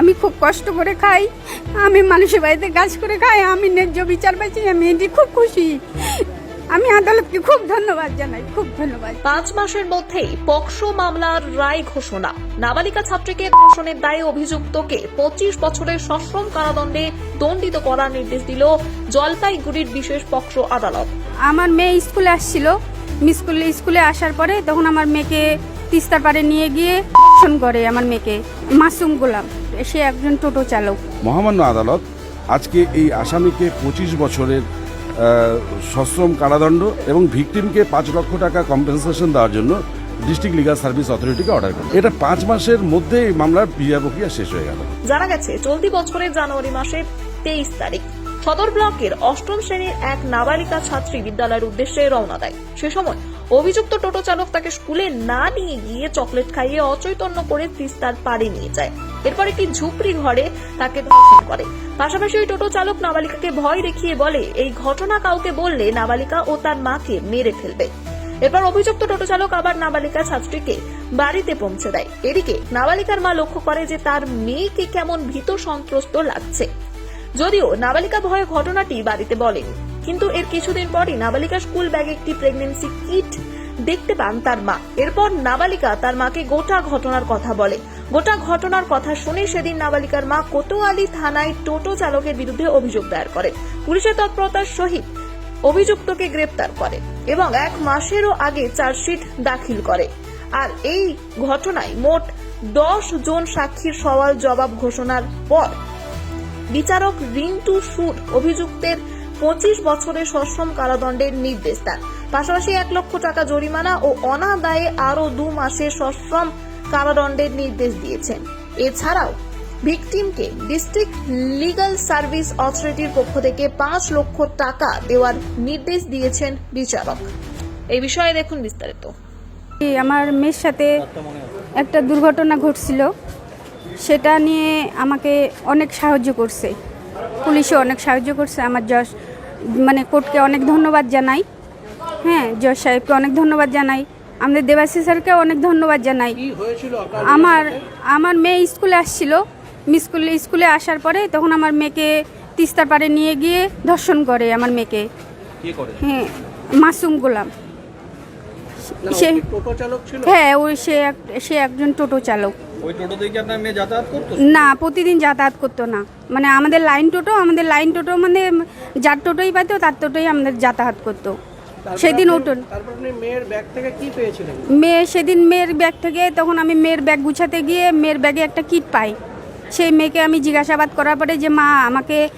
আমি খুব কষ্ট করে খাই আমি মানুষের বাড়িতে কাজ করে খাই আমি ন্যায্য বিচার পাইছি আমি এটি খুব খুশি। আমি আদালতকে খুব ধন্যবাদ জানাই খুব ধন্যবাদ। পাঁচ মাসের মধ্যেই পক্সো মামলার রায় ঘোষণা। নাবালিকা ছাত্রীকে ধর্ষণের দায়ে অভিযুক্তকে পঁচিশ বছরের সশ্রম কারাদণ্ডে দণ্ডিত করার নির্দেশ দিল জলপাইগুড়ির বিশেষ পক্সো আদালত। আমার মেয়ে স্কুলে আসছিল। স্কুলে স্কুলে আসার পরে তখন আমার মেয়েকে তিস্তার পাড়ে নিয়ে গিয়ে ধর্ষণ করে আমার মেয়েকে মাসুম গোলাম। সে একজন টোটো চালক। মহামান্য আদালত আজকে এই আসামিকে পঁচিশ বছরের সশ্রম কারাদণ্ড এবং ভিকটিমকে পাঁচ লক্ষ টাকা কম্পেনসেশন দেওয়ার জন্য ডিস্ট্রিক্ট লিগাল সার্ভিস অথরিটিকে অর্ডার করে এটা পাঁচ মাসের মধ্যে এই মামলার বিচার প্রক্রিয়া শেষ হয়ে গেল। জানা গেছে চলতি বছরের জানুয়ারি মাসের তেইশ তারিখ সদর ব্লকের অষ্টম শ্রেণির এক নাবালিকা ছাত্রী বিদ্যালয়ের উদ্দেশ্যে রওনা দেয়। সে সময় অভিযুক্ত টোটো চালক তাকে স্কুলে না নিয়ে গিয়ে চকলেট খাইয়ে অচৈতন্য করে তিস্তার পাড়ে নিয়ে যায়। এরপর একটি ঝুপড়ি ঘরে তাকে ধর্ষণ করে। পাশাপাশি ওই টোটো চালক নাবালিকাকে ভয় দেখিয়ে বলে, এই ঘটনা কাউকে বললে নাবালিকা ও তার মাকে মেরে ফেলবে। এরপর অভিযুক্ত টোটো চালক আবার নাবালিকা ছাত্রীকে বাড়িতে পৌঁছে দেয়। এদিকে নাবালিকার মা লক্ষ্য করে যে তার মেয়েকে কেমন ভীত সন্ত্রস্ত লাগছে। যদিও নাবালিকা ভয়ে ঘটনাটি বাড়িতে বলেন। কিন্তু এর কিছুদিন পরই নাবালিকা স্কুল ব্যাগে একটি প্রেগনেন্সি কিট দেখতে পান তার মা। এরপর নাবালিকা তার মাকে গোটা ঘটনার কথা বলে। গোটা ঘটনার কথা শুনে সেদিন নাবালিকার মা কোতোয়ালি থানায় টোটো চালকের বিরুদ্ধে অভিযোগ দায়ের করে। পুলিশের তৎপরতার সহিত অভিযুক্তকে গ্রেপ্তার করে এবং এক মাসেরও আগে চার্জশিট দাখিল করে। আর এই ঘটনায় মোট দশ জন সাক্ষীর সওয়াল জবাব ঘোষণার পর বিচারক রিন্টু সুর অভিযুক্তের পঁচিশ বছরের সশ্রম কারাদণ্ডের নির্দেশ দেন। পাশাপাশি এক লক্ষ টাকা জরিমানা ও অনাদায়ে আরও দু মাসের সশ্রম কারাদণ্ডের নির্দেশ দিয়েছেন। এছাড়াও, ভিকটিমকে ডিস্ট্রিক্ট লিগ্যাল সার্ভিস অথরিটির পক্ষ থেকে পাঁচ লক্ষ টাকা দেওয়ার নির্দেশ দিয়েছেন বিচারক। এই বিষয়ে দেখুন বিস্তারিত। আমার মেয়ের সাথে একটা দুর্ঘটনা ঘটছিল। সেটা নিয়ে আমাকে অনেক সাহায্য করছে। পুলিশও অনেক সাহায্য করছে। আমার মানে কোর্টকে অনেক ধন্যবাদ জানাই। হ্যাঁ জজ সাহেবকে অনেক ধন্যবাদ জানাই। আমাদের দেবাশী স্যারকে অনেক ধন্যবাদ জানাই। আমার আমার মেয়ে স্কুলে আসছিল। স্কুলে স্কুলে আসার পরে তখন আমার মেয়েকে তিস্তার পাড়ে নিয়ে গিয়ে ধর্ষণ করে আমার মেয়েকে। হ্যাঁ মাসুম গোলাম। সে হ্যাঁ ওই সে সে একজন টোটো চালক। ওই টোটো কি আপনার মেয়ে যাতায়াত করতো? না প্রতিদিন যাতায়াত করতো না। মানে আমাদের লাইন টোটো আমাদের লাইন টোটো মানে যার টোটোই পাইতো তার টোটোই আমাদের যাতায়াত করতো। সেদিন আপনি- ওটো মেয়ের ব্যাগ থেকে কি পেয়েছিলেন? মেয়ে সেদিন মেয়ের ব্যাগ থেকে তখন আমি মেয়ের ব্যাগ গুছাতে গিয়ে মেয়ের ব্যাগে একটা কিট পাই। সেই মেয়েকে আমি জিজ্ঞাসাবাদ করার পরে যে মা আমাকে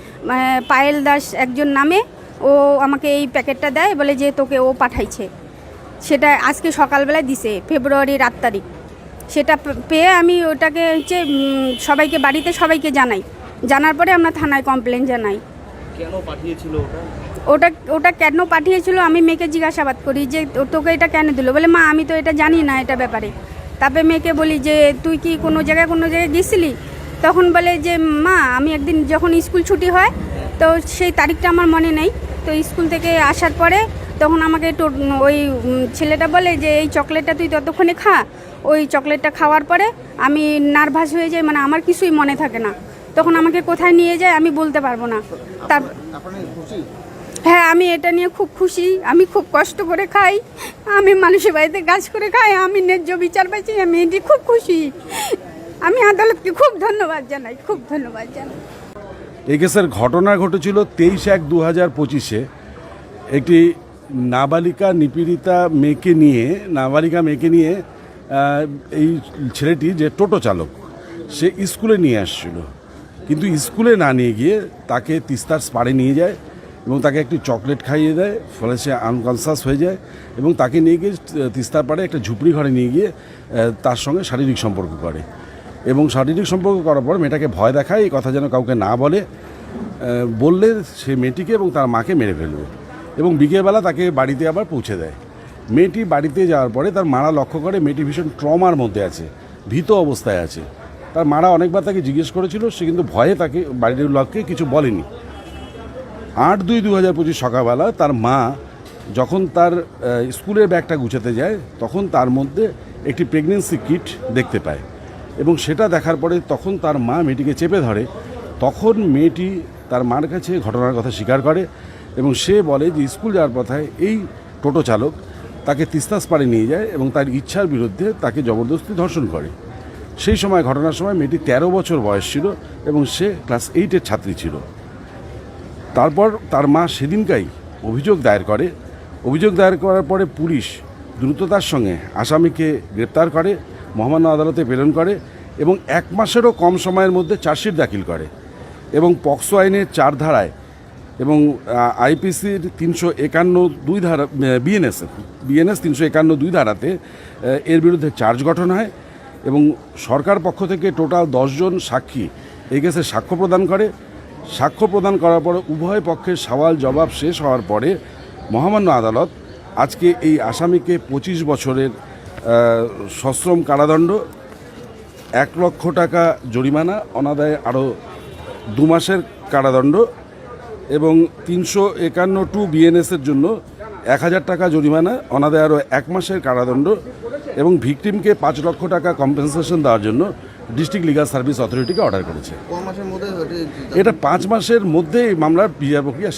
পায়েল দাস একজন নামে ও আমাকে এই প্যাকেটটা দেয় বলে যে তোকে ও পাঠাইছে। সেটা আজকে সকালবেলায় দিছে ফেব্রুয়ারির আট তারিখ। সেটা পেয়ে আমি ওটাকে হচ্ছে সবাইকে বাড়িতে সবাইকে জানাই। জানার পরে আমরা থানায় কমপ্লেন জানাই। কেন পাঠিয়েছিল ওটা? ওটা ওটা কেন পাঠিয়েছিল আমি মেয়েকে জিজ্ঞাসাবাদ করি যে তোকে এটা কেন দিল? বলে মা আমি তো এটা জানি না এটা ব্যাপারে। তারপরে মেয়েকে বলি যে তুই কি কোনো জায়গায় কোনো জায়গায় গেছিলি? তখন বলে যে মা আমি একদিন যখন স্কুল ছুটি হয় তো সেই তারিখটা আমার মনে নেই। তো স্কুল থেকে আসার পরে তখন আমাকে ওই ছেলেটা বলে যে এই চকলেটটা তুই ততক্ষণে খা। ওই চকলেটটা খাওয়ার পরে আমি নার্ভাস হয়ে যাই মানে আমার কিছুই মনে থাকে না। তখন আমাকে কোথায় নিয়ে যায় আমি বলতে পারব না। তার হ্যাঁ আমি এটা নিয়ে খুব খুশি। আমি খুব কষ্ট করে খাই। আমি মানুষের বাড়িতে কাজ করে খাই। আমি ন্যায্য বিচার পাইছি আমি এটি খুব খুশি। আমি আদালতকে খুব ধন্যবাদ জানাই খুব ধন্যবাদ জানাই। এই কেসের ঘটনা ঘটেছিল তেইশ এক দু হাজার পঁচিশে। একটি নাবালিকা নিপীড়িতা মেয়েকে নিয়ে নাবালিকা মেয়েকে নিয়ে এই ছেলেটি যে টোটো চালক, সে স্কুলে নিয়ে আসছিল। কিন্তু স্কুলে না নিয়ে গিয়ে তাকে তিস্তার স্পারে নিয়ে যায় এবং তাকে একটি চকলেট খাইয়ে দেয়, ফলে সে আনকনসাস হয়ে যায় এবং তাকে নিয়ে গিয়ে তিস্তার পাড়ে একটা ঝুপড়ি ঘরে নিয়ে গিয়ে তার সঙ্গে শারীরিক সম্পর্ক করে। এবং শারীরিক সম্পর্ক করার পর মেয়েটাকে ভয় দেখায়, এই কথা যেন কাউকে না বলে বললে সে মেয়েটিকে এবং তার মাকে মেরে ফেলবে। এবং বিকেলবেলা তাকে বাড়িতে আবার পৌঁছে দেয়। মেয়েটি বাড়িতে যাওয়ার পরে তার মারা লক্ষ্য করে মেয়েটি ভীষণ ট্রমার মধ্যে আছে, ভীত অবস্থায় আছে। তার মারা অনেকবার তাকে জিজ্ঞেস করেছিল, সে কিন্তু ভয়ে তাকে বাড়ির লোককে কিছু বলেনি। আট দুই দু হাজার পঁচিশ সকালবেলা তার মা যখন তার স্কুলের ব্যাগটা গুছাতে যায়, তখন তার মধ্যে একটি প্রেগনেন্সি কিট দেখতে পায় এবং সেটা দেখার পরে তখন তার মা মেয়েটিকে চেপে ধরে। তখন মেয়েটি তার মার কাছে ঘটনার কথা স্বীকার করে এবং সে বলে যে, স্কুল যাওয়ার পথায় এই টোটো চালক তাকে তিস্তাস পাড়ে নিয়ে যায় এবং তার ইচ্ছার বিরুদ্ধে তাকে জবরদস্তি ধর্ষণ করে। সেই সময়, ঘটনার সময় মেয়েটি তেরো বছর বয়স ছিল এবং সে ক্লাস এইটের ছাত্রী ছিল। তারপর তার মা সেদিনকাই অভিযোগ দায়ের করে। অভিযোগ দায়ের করার পরে পুলিশ দ্রুততার সঙ্গে আসামিকে গ্রেপ্তার করে, মহামান্য আদালতে প্রেরণ করে এবং এক মাসেরও কম সময়ের মধ্যে চার্জশিট দাখিল করে এবং পক্সো আইনের চার ধারায় এবং আইপিসির তিনশো একান্ন দুই ধারা বিএনএস বিএনএস তিনশো একান্ন দুই ধারাতে এর বিরুদ্ধে চার্জ গঠন হয় এবং সরকার পক্ষ থেকে টোটাল দশজন সাক্ষী এই কেসে সাক্ষ্য প্রদান করে। সাক্ষ্য প্রদান করার পরে উভয় পক্ষের সওয়াল জবাব শেষ হওয়ার পরে মহামান্য আদালত আজকে এই আসামিকে পঁচিশ বছরের সশ্রম কারাদণ্ড, এক লক্ষ টাকা জরিমানা, অনাদায় আরও দু মাসের কারাদণ্ড এবং তিনশো একান্ন টু বিএনএসের জন্য এক হাজার টাকা জরিমানা অনাদায়ে আরও এক মাসের কারাদণ্ড এবং ভিকটিমকে পাঁচ লক্ষ টাকা কম্পেনসেশন দেওয়ার জন্য ডিস্ট্রিক্ট লিগাল সার্ভিস অথরিটিকে অর্ডার করেছে। এটা পাঁচ মাসের মধ্যে এই মামলার বিচার প্রক্রিয়া